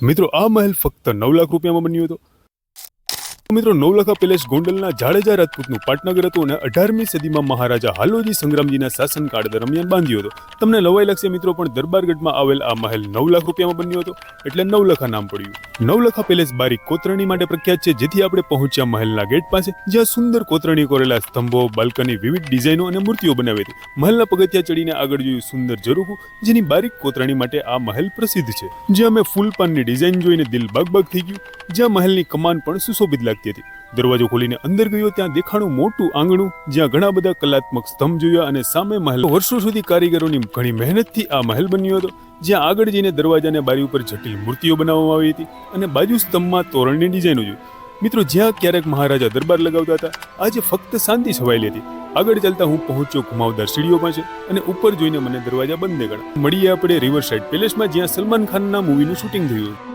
મિત્રો આ મહેલ ફક્ત નવ લાખ રૂપિયામાં બન્યો હતો. મિત્રો નવલખા પેલેસ ગોંડલના જાડેજા રાજપૂતનું પાટનગર હતું અને અઢારમી સદીમાં મહારાજા હાલોજી સંગ્રામજીના શાસનકાળ દરમિયાન બાંધ્યો હતો. તમને લવાઈ લાગશે મિત્રો, પણ દરબારગઢમાં આવેલ આ મહેલ નવ લાખ રૂપિયામાં બન્યો હતો, એટલે નવલખા નામ પડ્યું. નવલખા પેલેસ બારી કોતરણી માટે પ્રખ્યાત છે, જેથી આપણે પહોંચ્યા મહેલના ગેટ પાસે, જ્યાં સુંદર કોતરણી કરેલા સ્તંભો, બાલ્કની, વિવિધ ડિઝાઇનો અને મૂર્તિઓ બનાવી હતી. મહેલના પગથિયા ચડીને આગળ જોયું સુંદર ઝરૂખું, જેની બારીક કોતરણી માટે આ મહેલ પ્રસિદ્ધ છે. જ્યાં અમે ફૂલપાનની ડિઝાઇન જોઈને દિલ બાગ થઈ ગયું, જ્યાં મહેલની કમાન પણ સુશોભિત લાગતી હતી. દરવાજો ખોલીને અંદર ગયો, ત્યાં દેખાણું મોટું આંગણું, જ્યાં ઘણા બધા કલાત્મક સ્તંભ જોયા અને સામે મહેલ. વર્ષો સુધી કારીગરોની ઘણી મહેનતથી આ મહેલ બન્યો હતો, જ્યાં આગળ જઈને દરવાજાને બારી ઉપર જટિલ મૂર્તિઓ બનાવવામાં આવી હતી અને બાજુ સ્તંભમાં તોરણની ડિઝાઇનો જોઈ મિત્રો, જ્યાં ક્યારેક મહારાજા દરબાર લગાવતા હતા, આજે ફક્ત શાંતિ છવાયેલી હતી આગળ ચાલતા હું પહોંચ્યો ઘુમાવદાર સીડીઓ પાસે અને ઉપર જોઈને મને દરવાજા બંધ દેખાડા મળીએ આપણે રિવર સાઇડ પેલેસમાં જ્યાં સલમાન ખાનના મૂવીનું શૂટિંગ થયું